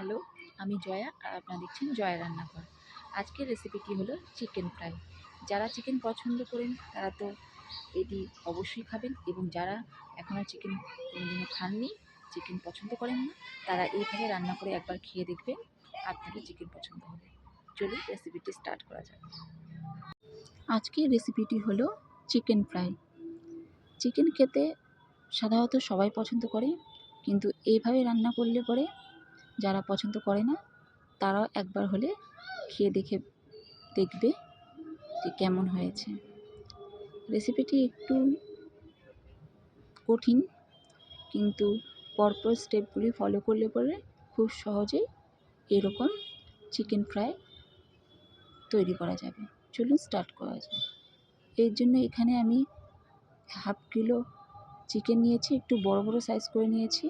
Hello, আমি জয়া আর আপনারা দেখছেন জয়া রান্নাঘর। আজকের রেসিপিটি হলো চিকেন ফ্রাই যারা চিকেন পছন্দ করেন, তারা তো এটি অবশ্যই খাবেন এবং যারা এখনও চিকেন কোনোদিনও খাননি চিকেন পছন্দ করেন না, তারা এইভাবে রান্না করে একবার খেয়ে দেখবেন, আপনাদের চিকেন পছন্দ হবে। চলুন রেসিপিটি স্টার্ট করা যাক। আজকের রেসিপিটি হলো চিকেন ফ্রাই চিকেন খেতে সাধারণত সবাই পছন্দ করে, কিন্তু এইভাবে রান্না করলে পরে যারা পছন্দ করে না, তারাও একবার হলে খেয়ে দেখে দেখবে যে কেমন হয়েছে। রেসিপিটি একটু কঠিন, কিন্তু পরপর স্টেপগুলি ফলো করলে পরে খুব সহজেই এরকম চিকেন ফ্রাই তৈরি করা যাবে। চলুন স্টার্ট করা যায় এর জন্য এখানে আমি হাফ কিলো চিকেন নিয়েছি, একটু বড় বড় সাইজ করে নিয়েছি।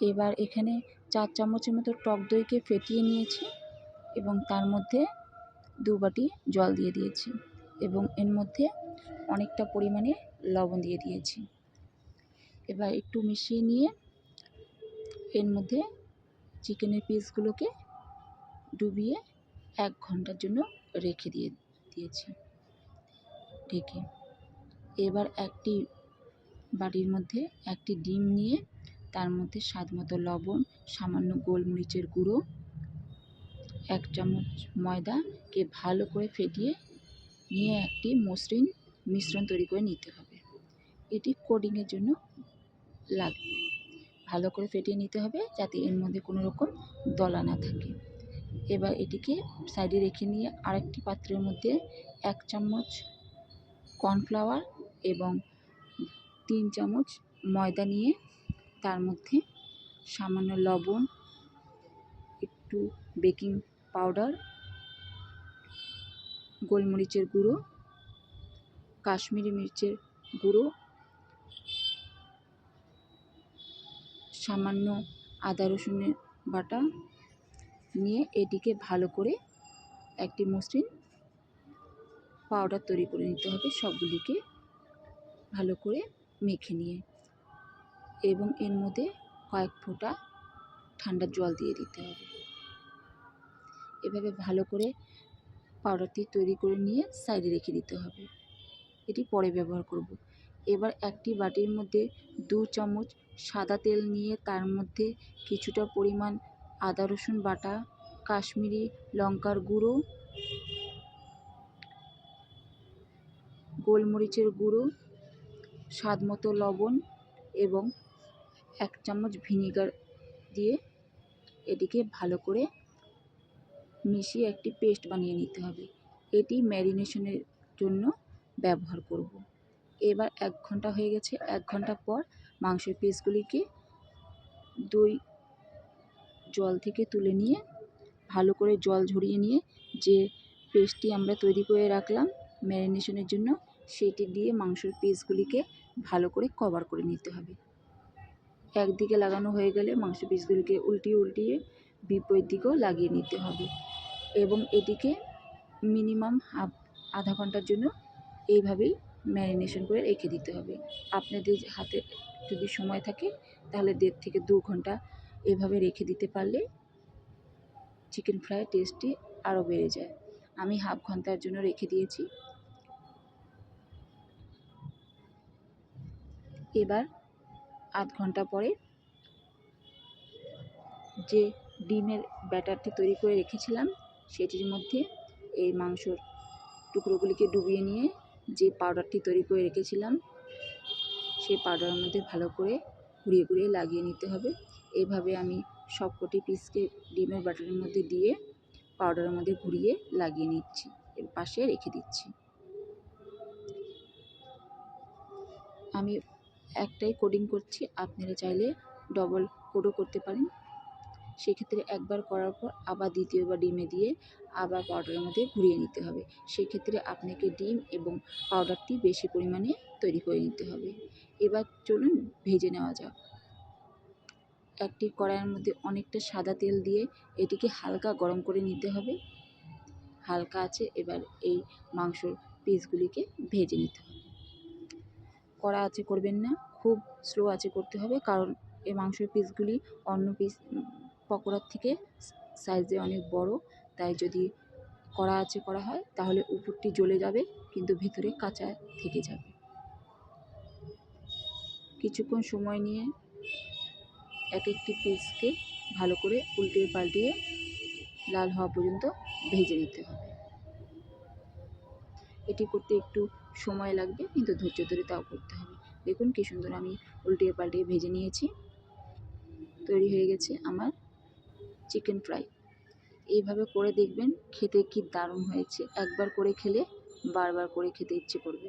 এবার এখানে চার চামচের মতো টক দইকে ফেটিয়ে নিয়েছি এবং তার মধ্যে দু বাটি জল দিয়ে দিয়েছি এবং এর মধ্যে অনেকটা পরিমাণে লবণ দিয়ে দিয়েছি। এবার একটু মিশিয়ে নিয়ে এর মধ্যে চিকেনের পিসগুলোকে ডুবিয়ে এক ঘণ্টার জন্য রেখে দিয়ে দিয়েছি। ঢেকে এবার একটি বাটির মধ্যে একটি ডিম নিয়ে তার মধ্যে স্বাদ মতো লবণ, সামান্য গোলমরিচের গুঁড়ো, এক চামচ ময়দাকে ভালো করে ফেটিয়ে নিয়ে একটি মসৃণ মিশ্রণ তৈরি করে নিতে হবে। এটি কোডিংয়ের জন্য লাগবে। ভালো করে ফেটিয়ে নিতে হবে যাতে এর মধ্যে কোনো রকম দলা না থাকে। এবার এটিকে সাইডে রেখে নিয়ে আরেকটি পাত্রের মধ্যে এক চামচ কর্নফ্লাওয়ার এবং তিন চামচ ময়দা নিয়ে তার মধ্যে সামান্য লবণ, একটু বেকিং পাউডার, গোলমরিচের গুঁড়ো, কাশ্মীরি মির্চের গুঁড়ো, সামান্য আদা রসুনের বাটা নিয়ে এটিকে ভালো করে একটি মসৃণ পাউডার তৈরি করে নিতে হবে সবগুলিকে ভালো করে মেখে নিয়ে। এবং এর মধ্যে কয়েক ফোঁটা ঠান্ডা জল দিয়ে দিতে হবে। এভাবে ভালো করে পাউডারটি তৈরি করে নিয়ে সাইডে রেখে দিতে হবে। এটি পরে ব্যবহার করব। এবার একটি বাটির মধ্যে দু চামচ সাদা তেল নিয়ে তার মধ্যে কিছুটা পরিমাণ আদা, রসুন বাটা, কাশ্মীরি লঙ্কার গুঁড়ো, গোলমরিচের গুঁড়ো স্বাদ মতো লবণ এবং এক চামচ ভিনিগার দিয়ে এটিকে ভালো করে মিশিয়ে একটি পেস্ট বানিয়ে নিতে হবে। এটি ম্যারিনেশনের জন্য ব্যবহার করব। এবার এক ঘণ্টা হয়ে গেছে। এক ঘণ্টা পর মাংসের পিসগুলিকে দই জল থেকে তুলে নিয়ে, ভালো করে জল ঝরিয়ে নিয়ে যে পেস্টটি আমরা তৈরি করে রাখলাম ম্যারিনেশনের জন্য, সেটি দিয়ে মাংসের পিসগুলিকে ভালো করে কভার করে নিতে হবে। একদিকে লাগানো হয়ে গেলে মাংস পিসগুলিকে উল্টিয়ে উল্টিয়ে বিপরীত দিকেও লাগিয়ে নিতে হবে এবং এটিকে মিনিমাম হাফ আধা ঘণ্টার জন্য এইভাবেই ম্যারিনেশন করে রেখে দিতে হবে। আপনাদের হাতে যদি সময় থাকে তাহলে দেড় থেকে দু ঘণ্টা এভাবে রেখে দিতে পারলে চিকেন ফ্রাই টেস্টটি আরও বেড়ে যায়। আমি হাফ ঘণ্টার জন্য রেখে দিয়েছি। এবার আধ ঘণ্টা পরে যে ডিমের ব্যাটারটি তৈরি করে রেখেছিলাম, সেটির মধ্যে এই মাংসর টুকরোগুলিকে ডুবিয়ে নিয়ে যে পাউডারটি তৈরি করে রেখেছিলাম, সেই পাউডারের মধ্যে ভালো করে ঘুরিয়ে ঘুরিয়ে লাগিয়ে নিতে হবে। এইভাবে আমি সবকটি পিসকে ডিমের ব্যাটারের মধ্যে দিয়ে পাউডারের মধ্যে ঘুরিয়ে লাগিয়ে নিচ্ছি, এর পাশে রেখে দিচ্ছি। আমি একটাই কোডিং করছি, আপনারা চাইলে ডবল কোডও করতে পারেন। সেক্ষেত্রে একবার করার পর আবার দ্বিতীয়বার ডিমে দিয়ে আবার পাউডারের মধ্যে ঘুরিয়ে নিতে হবে। সেক্ষেত্রে আপনাকে ডিম এবং পাউডারটি বেশি পরিমাণে তৈরি করে নিতে হবে। এবার চলুন ভেজে নেওয়া যাক। একটি কড়াইয়ের মধ্যে অনেকটা সাদা তেল দিয়ে এটিকে হালকা গরম করে নিতে হবে। হালকা আছে, এবার এই মাংসর পিসগুলিকে ভেজে নিতে হবে। কড়া আছে, করবেন না। খুব স্লো আছে করতে হবে। কারণ এই মাংসের পিসগুলি অন্য পিস পকোড়ার থেকে সাইজে অনেক বড়। তাই যদি কড়া আছে করা হয়, তাহলে উপরটি জ্বলে যাবে, কিন্তু ভিতরে কাঁচা থেকে যাবে। কিছুক্ষণ সময় নিয়ে এক একটি পিসকে ভালো করে উল্টিয়ে পাল্টিয়ে লাল হওয়া পর্যন্ত ভেজে নিতে হবে। এটি করতে একটু সময় লাগবে, কিন্তু ধৈর্য ধরে তাও করতে হবে। দেখুন কী সুন্দর আমি উল্টিয়ে পাল্টিয়ে ভেজে নিয়েছি। তৈরি হয়ে গেছে আমার চিকেন ফ্রাই এইভাবে করে দেখবেন খেতে কি দারুণ হয়েছে। একবার করে খেলে বারবার করে খেতে ইচ্ছে করবে।